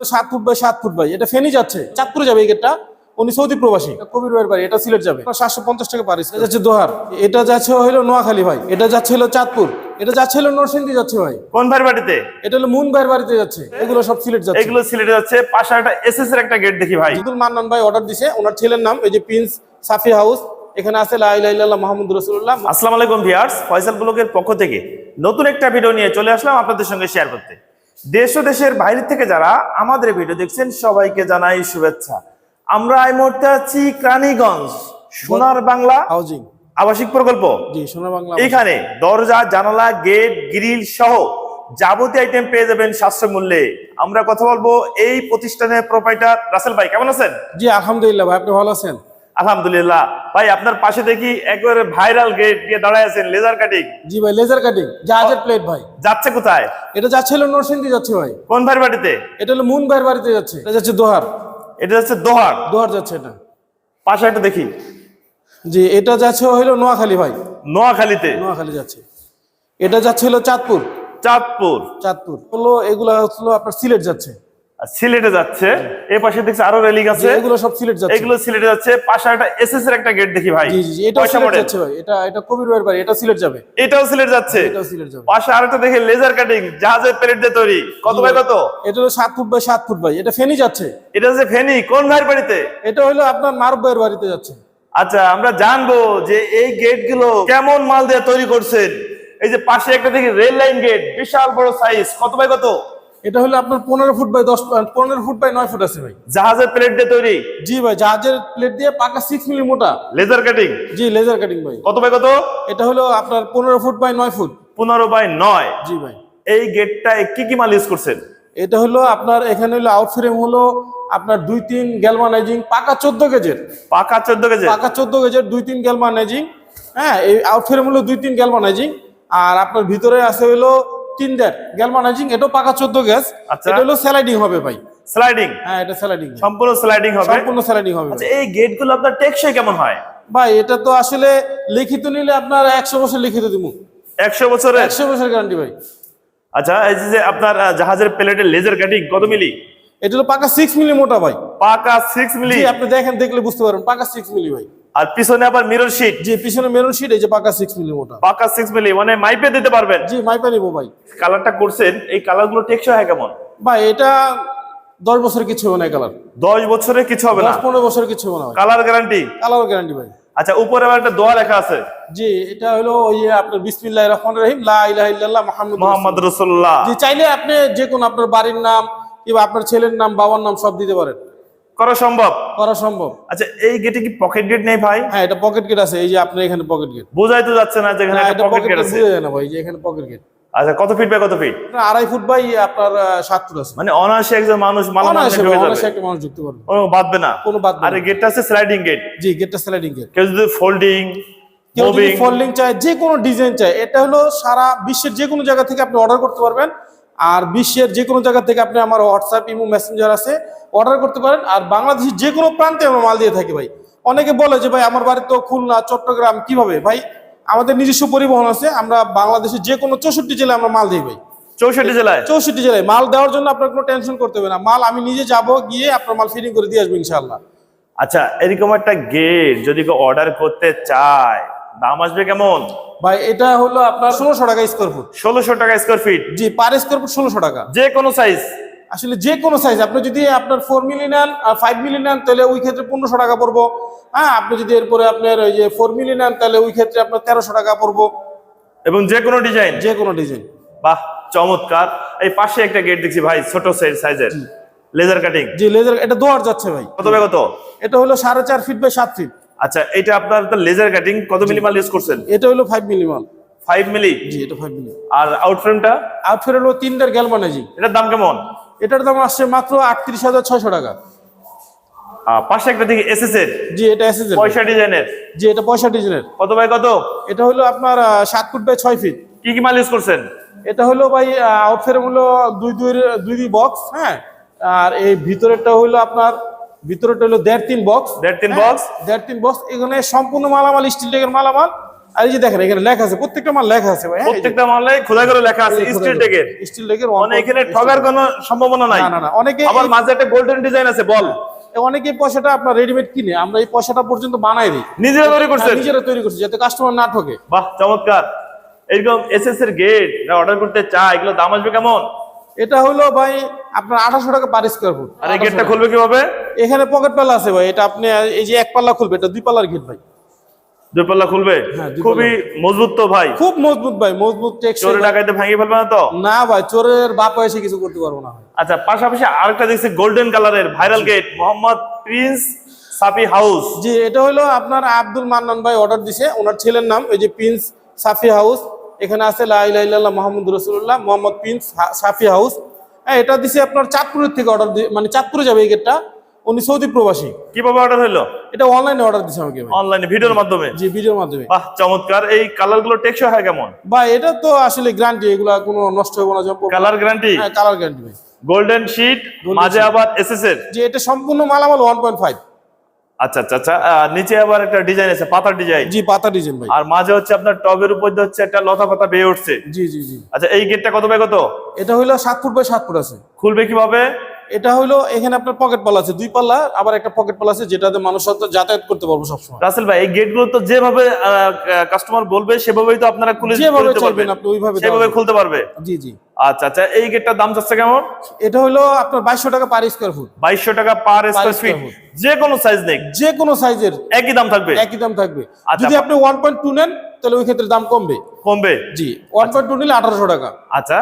সাত foot by সাত foot by এটা ফেনি যাচ্ছে। চাঁদপুরে যাবে এই গেটটা উনি সৌদি প্রবাসী। কবির ভাইয়ের বাড়ি এটা সিলেট যাবে। সাতশো পঞ্চাশ টাকা পারিস এটা যাচ্ছে দোহার। এটা যাচ্ছে হলো নোয়াখালী ভাই এটা যাচ্ছে হলো চাঁদপুর এটা যাচ্ছে হলো নরসিংদী যাচ্ছে ভাই। কোন ভাইয়ের বাড়িতে? এটা হলো মুন ভাইয়ের বাড়িতে যাচ্ছে এগুলো সব সিলেট যাচ্ছে। এগুলো সিলেটে যাচ্ছে পাশে একটা এসএস এর একটা গেট দেখি ভাই। আব্দুল মান্নান ভাই অর্ডার দিছে ওনার ছেলের নাম এই যে প্রিন্স সাফি হাউস এখানে আছে লা ইলাহা ইল্লাল্লাহ মুহাম্মদুর রাসূলুল্লাহ। আসসালামু আলাইকুম ভিউয়ার্স ফয়সাল ব্লগের পক্ষ থেকে নতুন একটা ভিডিও নিয়ে চলে আসলাম আপনাদের সঙ্গে শেয়ার করতে। দেশ ও দেশের বাইরে থেকে যারা আমাদের ভিডিও দেখছেন সবাইকে জানাই শুভেচ্ছা। আমরা এই মুহূর্তে আছি ক্রানীগঞ্জ সোনার বাংলা হাউজিং আবাসিক প্রকল্প। জি সোনা বাংলা এখানে দরজা জানালা গেট গ্রিল সহ যাবতীয় আইটেম পেয়ে যাবেন সাশ্রয় মূল্যে। আমরা কথা বলব এই প্রতিষ্ঠানের প্রোপাইটার রাসেল ভাই কেমন আছেন? জি আলহামদুলিল্লাহ ভাই আপনি ভালো আছেন? আলহামদুলিল্লাহ। ভাই আপনার পাশে দেখি একবারে ভাইরাল গেট দিয়ে দাঁড়ায় আছেন লেজার কাটিং জি ভাই লেজার কাটিং জাহাজের প্লেট ভাই। যাচ্ছে কোথায়? এটা যাচ্ছে হলো নরসিংদী যাচ্ছে ভাই। কোন ভাইয়ের বাড়িতে? এটা হলো মুন ভাইয়ের বাড়িতে যাচ্ছে। এটা যাচ্ছে দোহার। এটা যাচ্ছে দোহার? দোহার যাচ্ছে এটা। পাশে একটা দেখি। জি এটা যাচ্ছে হলো নোয়াখালী ভাই। নোয়াখালীতে? নোয়াখালী যাচ্ছে। এটা যাচ্ছে হলো চাঁদপুর। চাঁদপুর। চাঁদপুর। হলো এগুলা হলো আপনার সিলেট যাচ্ছে। সিলেটে যাচ্ছে। এই পাশে দেখছি আরও রেলিং আছে। এগুলো সব সিলেট যাচ্ছে। এগুলো সিলেটে যাচ্ছে। পাশে একটা এসএস এর একটা গেট দেখি ভাই। জি জি এটা সিলেট যাচ্ছে ভাই। এটা এটা কবির ভাইয়ের বাড়ি। এটা সিলেট যাবে। এটাও সিলেট যাচ্ছে। এটাও সিলেট যাবে। পাশে আরেকটা দেখি লেজার কাটিং জাহাজের প্লেট দিয়ে তৈরি। কত ভাই কত? এটা হলো সাত ফুট বাই সাত ফুট ভাই। এটা ফেনি যাচ্ছে। এটা হচ্ছে ফেনি। কোন ভাইয়ের বাড়িতে? এটা হলো আপনার মারুফ ভাইয়ের বাড়িতে যাচ্ছে। আচ্ছা আমরা জানব যে এই গেটগুলো কেমন মাল দিয়ে তৈরি করছেন। এই যে পাশে একটা দেখি রেল লাইন গেট বিশাল বড় সাইজ কত বাই কত? এটা হলো আপনার পনেরো ফুট বাই দশ পনেরো ফুট বাই নয় ফুট আছে ভাই। জাহাজের প্লেট দিয়ে তৈরি? জি ভাই জাহাজের প্লেট দিয়ে পাকা সিক্স মিলি মোটা। লেজার কাটিং জি লেজার কাটিং ভাই। কত বাই কত? এটা হলো আপনার পনেরো ফুট বাই নয় ফুট। পনেরো বাই নয়। জি ভাই। এই গেটটা কি কি মাল ইউজ করছেন? এটা হলো আপনার এখানে হলো আউট ফ্রেম হলো আপনার দুই তিন গ্যালভানাইজিং পাকা চোদ্দ কেজের পাকা চোদ্দ কেজি পাকা চোদ্দ কেজের দুই তিন গ্যালভানাইজিং হ্যাঁ এই আউট ফ্রেম হলো দুই তিন গ্যালভানাইজিং আর আপনার ভিতরে আছে হলো তিন দেড় গ্যালভানাইজিং এটাও পাকা চোদ্দ গ্যাস। আচ্ছা। এটা হলো স্যালাইডিং হবে ভাই। স্লাইডিং হ্যাঁ এটা স্যালাইডিং সম্পূর্ণ স্লাইডিং হবে। সম্পূর্ণ স্যালাইডিং হবে। আচ্ছা এই গেটগুলো আপনার টেকসই কেমন হয়? ভাই এটা তো আসলে লিখিত নিলে আপনার একশো বছর লিখিত দিব একশো বছরের? একশো বছর গ্যারান্টি ভাই। আচ্ছা এই যে- আপনার জাহাজের প্লেটের লেজার কাটিং কত মিলি? এটা হলো পাকা সিক্স মিলি মোটা ভাই। পাকা সিক্স মিলি? জি আপনি দেখেন দেখলে বুঝতে পারবেন পাকা সিক্স মিলি ভাই। আর পিছনে আবার মিরর শিট জি পিছনে মেরুন শিট এই যে পাকা সিক্স মিলি মোটা। পাকা সিক্স মিলি মানে মাইপে দিতে পারবেন। জি মাইপা নিবো ভাই। কালারটা করছেন এই কালারগুলো টেকসই হয় কেমন? ভাই এটা দশ বছর কিছু হবে না কালার দশ বছরে কিছু হবে না? দশ পনেরো বছর কিছু হবে না কালার গ্যারান্টি কালার গ্যারান্টি ভাই। আচ্ছা উপরে আবার একটা দোয়া লেখা আছে। জি এটা হলো ওই আপনার বিসমিল্লাহ রহমান রহিম লা ইলাহা ইল্লাল্লাহ মুহাম্মাদুর মোহাম্মদ রসুল্লাহ। রাসূলুল্লাহ। জি চাইলে আপনি যে কোনো আপনার বাড়ির নাম কিংবা আপনার ছেলের নাম বাবার নাম সব দিতে পারেন। করা সম্ভব? করা সম্ভব। আচ্ছা এই গেটে কি পকেট গেট নেই ভাই? হ্যাঁ এটা পকেট গেট আছে এই যে আপনার এখানে পকেট গেট বোঝাই তো যাচ্ছে না যেখানে একটা পকেট গেট আছে। বুঝে যায় না ভাই যে এখানে পকেট গেট আচ্ছা কত ফিট বাই কত ফিট আড়াই ফুট বাই আপনার সাত ফুট আছে। মানে অনায়াসে একজন মানুষ অনায়াসে একটা মানুষ ঢুকতে পারবে। কোনো বাদবে না। কোনো বাদ আর গেটটা আছে স্লাইডিং গেট জি গেটটা স্লাইডিং গেট কেউ যদি ফোল্ডিং কেউ যদি ফোল্ডিং চায় যে কোনো ডিজাইন চায় এটা হলো সারা বিশ্বের যে কোনো জায়গা থেকে আপনি অর্ডার করতে পারবেন। আর বিশ্বের যে কোনো জায়গা থেকে আপনি আমার হোয়াটসঅ্যাপ ইমো মেসেঞ্জার আছে অর্ডার করতে পারেন। আর বাংলাদেশের যে কোনো প্রান্তে আমরা মাল দিয়ে থাকি ভাই। অনেকে বলে যে ভাই আমার বাড়ি তো খুলনা চট্টগ্রাম কীভাবে? ভাই আমাদের নিজস্ব পরিবহন আছে আমরা বাংলাদেশের যে কোনো চৌষট্টি জেলায় আমরা মাল দিই ভাই। চৌষট্টি জেলায়? চৌষট্টি জেলায়। মাল দেওয়ার জন্য আপনার কোনো টেনশন করতে হবে না। মাল আমি নিজে যাব গিয়ে আপনার মাল ফিটিং করে দিয়ে আসব ইনশাল্লাহ আচ্ছা এরকম একটা গেট যদি কেউ অর্ডার করতে চায় দাম আসবে কেমন? ভাই এটা হলো আপনার ষোলোশো টাকা স্কোয়ার ফুট ষোলোশো টাকা স্কোয়ার ফিট জি পার স্কোয়ার ফুট ষোলোশো টাকা। যে কোনো সাইজ আসলে যে কোনো সাইজ আপনি যদি আপনার ফোর মিলি নেন আর ফাইভ মিলি নেন তাহলে ওই ক্ষেত্রে পনেরোশো টাকা পড়ব। হ্যাঁ আপনি যদি এরপরে আপনার ওই যে ফোর মিলি নেন তাহলে ওই ক্ষেত্রে আপনার তেরোশো টাকা পড়ব। এবং যে কোনো ডিজাইন যে কোনো ডিজাইন বাহ চমৎকার। এই পাশে একটা গেট দেখছি ভাই ছোট সাইজের লেজার কাটিং জি লেজার এটা দোয়ার যাচ্ছে ভাই। কত কত? এটা হলো সাড়ে চার ফিট বাই সাত ফিট আচ্ছা এটা আপনার লেজার কাটিং কত মিলি মাল ইউজ করছেন? এটা হলো ফাইভ মিলি মাল ফাইভ মিলি জি এটা ফাইভ মিলি আর আউট ফ্রেমটা আউটফিট হলো তিনটার গ্যালমানাইজিং এটার দাম কেমন? এটার দাম আসছে মাত্র আটত্রিশ হাজার ছয়শো টাকা। পাশে একটা দেখি এস এস এর জি এটা এসেছে পয়সা ডিজাইনের। জি এটা পয়সা ডিজাইনের। কত বাই কত? এটা হলো আপনার সাত ফুট বাই ছয় ফিট কি কি মাল ইউজ করছেন? এটা হলো ভাই আউটফের হলো দুই দুই দুই দুই বক্স হ্যাঁ? আর এই ভিতরেরটা হলো আপনার ভিতরেরটা হলো দেড় তিন বক্স দেড় তিন বক্স দেড় তিন বক্স এখানে সম্পূর্ণ মালামাল স্টিল টেকের মালামাল। আর এই যে দেখেন এখানে লেখা আছে প্রত্যেকটা মাল লেখা আছে ভাই হ্যাঁ, প্রত্যেকটা মালে খোদাই করে লেখা আছে স্টিল টেকের স্টিল লেগের মানে এখানে ঠগার কোনো সম্ভাবনা নাই। না না অনেকে আবার মাঝে একটা গোল্ডেন ডিজাইন আছে বল। অনেকে পয়সাটা আপনার রেডিমেড কিনে আমরা এই পয়সাটা পর্যন্ত বানাই দিই। নিজেরা তৈরি করছেন? হ্যাঁ, নিজেরা তৈরি করছি যাতে কাস্টমার না ঠকে বাহ চমৎকার। এরকম এসএস এর গেট অর্ডার করতে চাই এগুলো দাম আসবে কেমন? এটা হলো ভাই আপনার আঠাশশো টাকা পার স্কোয়ার ফুট আর এই গেটটা খুলবে কীভাবে? এখানে পকেট পাল্লা আছে ভাই এটা আপনি এই যে এক পাল্লা খুলবে এটা দুই পাল্লার গেট ভাই। দুই পাল্লা খুলবে? হ্যাঁ, খুবই মজবুত তো ভাই। খুব মজবুত ভাই মজবুত ডাকাইতে ফেলবে না তো? না ভাই চোরের বাপ এসে কিছু করতে পারব না আচ্ছা পাশাপাশি আরেকটা দেখছি গোল্ডেন কালারের viral gate Mohammad Prince Safi house. জি এটা হলো আপনার আব্দুল মান্নান ভাই অর্ডার দিছে। ওনার ছেলের নাম ওই যে প্রিন্স সাফি হাউস। এখানে আছে লাইলাহ মোহাম্মদ রসুল্লাহ মোহাম্মদ প্রিন্স সাফি হাউস। হ্যাঁ এটা দিছে আপনার চাঁদপুরের থেকে অর্ডার দিয়ে মানে চাঁদপুরে যাবে এই গেটটা উনি সৌদি প্রবাসী। কীভাবে অর্ডার হলো? এটা অনলাইনে অর্ডার দিছে আমাকে অনলাইনে ভিডিওর মাধ্যমে? জি ভিডিওর মাধ্যমে। বাহ চমৎকার। এই কালারগুলো টেকসই হয় কেমন? ভাই এটা তো আসলে গ্যারান্টি এগুলা কোনো নষ্ট হবে না জম্প কালার গ্যারান্টি হ্যাঁ কালার গ্যারান্টি ভাই। গোল্ডেন শীট মাঝে আবার এসএস এর যে এটা সম্পূর্ণ মালামাল ওয়ান পয়েন্ট ফাইভ আচ্ছা আচ্ছা আচ্ছা। নিচে আবার একটা ডিজাইন আছে ডিজাইন জি পাতা ডিজাইন ভাই। আর মাঝে হচ্ছে আপনার টবের উপর দিয়ে হচ্ছে একটা লতা পাতা বেয়ে উঠছে। জি জি জি। আচ্ছা এই গেটটা কত বাই কত? এটা হলো সাত ফুট বাই সাত ফুট আছে। খুলবে কীভাবে? এটা হলো এখানে আপনার পকেট পাল্লা আছে দুই পাল্লা আবার একটা পকেট পাল্লা আছে যেটাতে মানুষ যাতায়াত করতে পারব সবসময়। রাসেল ভাই এই গেটগুলো তো যেভাবে কাস্টমার বলবে সেভাবেই তো আপনারা খুলে যেভাবে পারবেন আপনি ওইভাবে সেভাবে খুলতে পারবে? জি জি। আচ্ছা আচ্ছা এই গেটটার দাম যাচ্ছে কেমন? এটা হলো আপনার বাইশশো টাকা পার স্কোয়ার ফুট বাইশশো টাকা পার স্কোয়ার ফিট যে কোনো সাইজ নেই যে কোনো সাইজের একই দাম থাকবে? একই দাম থাকবে। আচ্ছা। যদি আপনি ওয়ান পয়েন্ট টু নেন তাহলে ওই ক্ষেত্রে দাম কমবে। কমবে? জি ওয়ান পয়েন্ট টু নিলে আঠারোশো টাকা। আচ্ছা।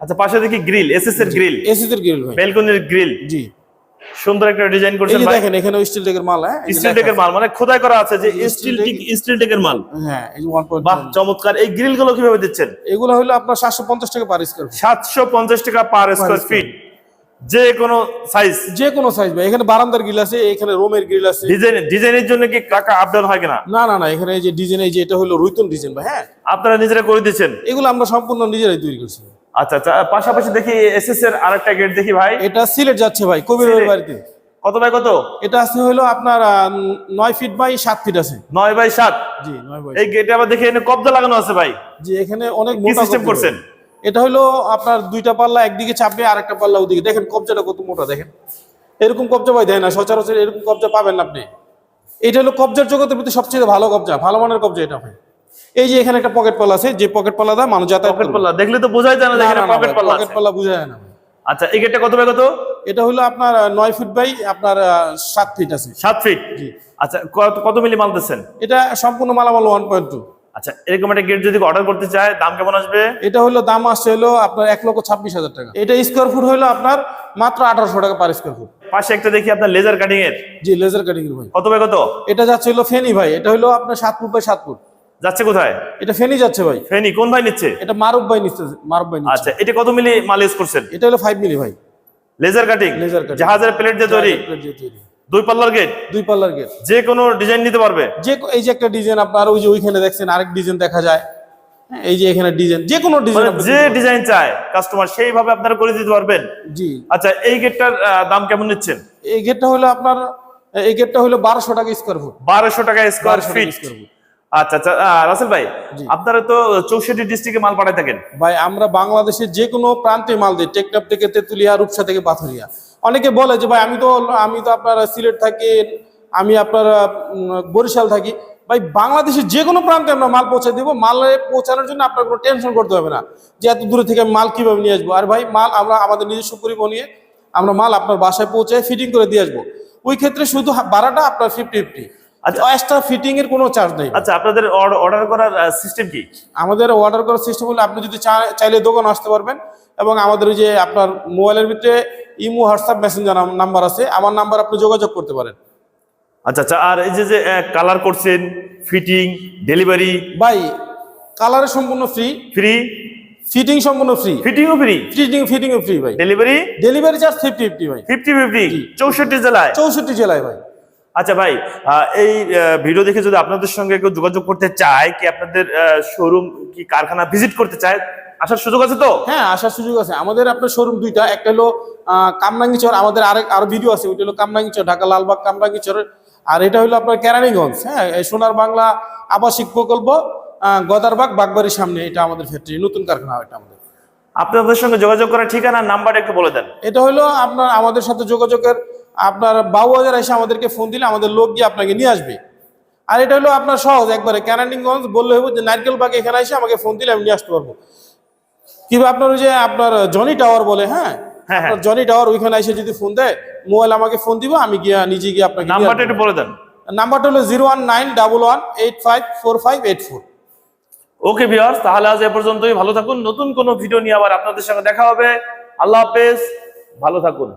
আচ্ছা পাশে দেখি গ্রিল এসএস এর গ্রিল। এসিদের গ্রিল ভাই। বেলকনির গ্রিল। জি। সুন্দর একটা ডিজাইন করছেন ভাই। দেখেন এখানে স্টিল টেকের মাল হ্যাঁ? স্টিল টেকের মাল মানে খোদাই করা আছে যে স্টিল take- স্টিল টেকের মাল। হ্যাঁ এই যে ওয়ান পয়েন্ট বাহ চমৎকার। এই গ্রিলগুলো কীভাবে দিচ্ছেন? এগুলো হলো আপনার সাতশো পঞ্চাশ টাকা পার স্কোয়ার ফুট সাতশো পঞ্চাশ টাকা পার স্কোয়ার ফিট যে কোনো সাইজ যে কোনো সাইজ ভাই। এখানে বারান্দার গ্রিল আছে এখানে রুমের গ্রিল আছে। ডিজাইন ডিজাইনের জন্য কি টাকা আপ ডাউন হয় কিনা? না না না এখানে এই যে ডিজাইন এই যে এটা হলো রুইতন ডিজাইন ভাই হ্যাঁ? আপনারা নিজেরা করে দিচ্ছেন। এগুলো আমরা সম্পূর্ণ নিজেরাই তৈরি করছি। আচ্ছা আচ্ছা পাশাপাশি দেখি এসএস এর আরেকটা গেট দেখি ভাই। এটা সিলেট যাচ্ছে ভাই কবির সিলেট। বাড়িতে। কত বাই কত? এটা আছে হলো আপনার নয় ফিট বাই সাত ফিট আছে। নয় বাই সাত? জি নয় বাই এই গেটে আবার দেখি এখানে কবজা লাগানো আছে ভাই। জি এখানে অনেক মোটা সিস্টেম করছেন? এটা হলো আপনার দুইটা পাল্লা একদিকে চাপবে আর একটা পাল্লা ওদিকে। দেখেন কবজাটা কত মোটা দেখেন। এরকম কবজা ভাই দেয় না সচরাচর এরকম কবজা পাবেন না আপনি। এটা হলো কবজার জগতের ভিতরে সবচেয়ে ভালো কবজা ভালো মানের কবজা এটা ভাই। এই যে এখানে একটা পকেট পাল্লা আছে যে পকেট পাল্লা দা মানুষ যাতায়াত পকেট। পাল্লা দেখলে তো বোঝাই যায় না এখানে পকেট পাল্লা পকেট পাল্লা বোঝা যায় না আচ্ছা এই গেটটা কত বাই কত? এটা হলো আপনার আহ, নয় ফিট বাই আপনার আহ, সাত ফিট আছে। সাত ফিট জি। আচ্ছা কত কত মিলি মাল দিচ্ছেন? এটা সম্পূর্ণ মালামাল ওয়ান পয়েন্ট টু আচ্ছা এরকম একটা গেট যদি অর্ডার করতে চায় দাম কেমন আসবে? এটা হলো দাম আসছে হলো আপনার এক লক্ষ ছাব্বিশ হাজার টাকা। এটা স্কোয়ার ফুট হলো আপনার মাত্র আঠারোশো টাকা পার স্কোয়ার ফুট পাশে একটা দেখি আপনার লেজার কাটিং এর। জি লেজার কাটিং এর ভাই। কত বাই কত? এটা যাচ্ছে হলো ফেনি ভাই এটা হলো আপনার সাত ফুট বাই সাত ফুট যাচ্ছে কোথায়? এটা ফেনি যাচ্ছে ভাই। ফেনি কোন ভাই নিচ্ছে? এটা মারুফ ভাই নিচ্ছে মারুফ ভাই আচ্ছা এটা কত মিলি মাল ইউজ করছেন? এটা হলো ফাইভ মিলি ভাই। Laser cutting Laser cutting। জাহাজের প্লেট দিয়ে তৈরি। দুই পাল্লার গেট দুই পাল্লার গেট যে কোনো ডিজাইন নিতে পারবে? যে এই যে একটা ডিজাইন আপনার ওই যে ওইখানে দেখছেন আরেক ডিজাইন দেখা যায়। হ্যাঁ, এই যে এখানে ডিজাইন যে কোনো মানে ডিজাইন যে ডিজাইন চায় কাস্টমার সেইভাবে আপনারা করে দিতে পারবেন? জি। আচ্ছা এই গেটটার দাম কেমন নিচ্ছেন? এই গেটটা হলো আপনার এই গেটটা হলো বারোশো টাকা স্কোয়ার ফুট বারোশো টাকা স্কোয়ার ফুট আচ্ছা আচ্ছা রাসেল ভাই আপনারা তো চৌষট্টি ডিস্ট্রিক্টে মাল পাঠায় থাকেন। ভাই আমরা বাংলাদেশের যে কোনো প্রান্তে মাল দিই টেকনাফ থেকে তেতুলিয়া রূপসা থেকে পাথরিয়া। অনেকে বলে যে ভাই আমি তো আমি তো আপনার সিলেট থাকি আমি আপনার বরিশাল থাকি। ভাই বাংলাদেশের যে কোনো প্রান্তে আমরা মাল পৌঁছে দেবো মাল পৌঁছানোর জন্য আপনার কোনো টেনশন করতে হবে না। যে এত দূরে থেকে আমি মাল কীভাবে নিয়ে আসব? আর ভাই মাল আমরা আমাদের নিজস্ব পরিবহন নিয়ে আমরা মাল আপনার বাসায় পৌঁছে ফিটিং করে দিয়ে আসব। ওই ক্ষেত্রে শুধু ভাড়াটা আপনার ফিফটি ফিফটি আচ্ছা। এক্সট্রা ফিটিং এর কোনো চার্জ নেই। আচ্ছা আপনাদের অর্ডার করার সিস্টেম কি? আমাদের অর্ডার করার সিস্টেম হলো আপনি যদি চাইলে দোকান আসতে পারবেন এবং আমাদের যে আপনার মোবাইলের ভিতরে ইমো হোয়াটসঅ্যাপ মেসেঞ্জার নাম্বার আছে। আমার নাম্বার আপনি যোগাযোগ করতে পারেন। আচ্ছা আচ্ছা আর এই যে যে কালার করছেন ফিটিং ডেলিভারি ভাই কালারে সম্পূর্ণ ফ্রি ফ্রি ফিটিং সম্পূর্ণ ফ্রি ফিটিংও ফ্রি ফিটিং ফিটিংও ফ্রি ভাই। Delivery delivery charge fifty fifty ভাই। ফিফটি ফিফটি চৌষট্টি জেলায়? চৌষট্টি জেলায় ভাই। আচ্ছা ভাই এই ভিডিও দেখে যদি আপনাদের সঙ্গে কেউ যোগাযোগ করতে চায় কি আপনাদের শোরুম কি কারখানা ভিজিট করতে চায় আসার সুযোগ আছে তো? হ্যাঁ আসার সুযোগ আছে। আমাদের আপনার শোরুম দুইটা একটা হলো আহ, কামরাঙ্গীচর আমাদের আরেক আরও ভিডিও আছে ওইটা হলো কামরাঙ্গীচর ঢাকা লালবাগ কামরাঙ্গীচর আর এটা হলো আপনার কেরানীগঞ্জ। হ্যাঁ সোনার বাংলা আবাসিক প্রকল্প গদারবাগ বাগবাড়ির সামনে এটা আমাদের ফ্যাক্টরি নতুন কারখানা এটা আমাদের। আপনাদের সঙ্গে যোগাযোগ করার ঠিকানা নাম্বার একটু বলে দেন। এটা হলো আপনার আমাদের সাথে যোগাযোগের আপনার বাবুবাজার এসে আমাদেরকে ফোন দিলে আমাদের লোক গিয়ে আপনাকে নিয়ে আসবে। আর এটা হলো আপনার সহজ একবারে ক্যানাডিংগঞ্জ বললে হইব যে নারকেল বাগ এখানে এসে আমাকে ফোন দিলে আমি নিয়ে আসতে পারব। কিংবা আপনার ওই যে আপনার জনি টাওয়ার বলে হ্যাঁ? হ্যাঁ, হ্যাঁ। আপনার জনি টাওয়ার ওইখানে এসে যদি ফোন দেয় মোবাইল আমাকে ফোন দিব আমি গিয়ে নিজে গিয়ে আপনাকে নাম্বারটা একটু বলে দেন। নাম্বারটা হলো zero one nine double one eight five four five eight four okay viewers তাহলে আজ এ পর্যন্তই। ভালো থাকুন। নতুন কোনো ভিডিও নিয়ে আবার আপনাদের সঙ্গে দেখা হবে। আল্লাহ হাফেজ। ভালো থাকুন।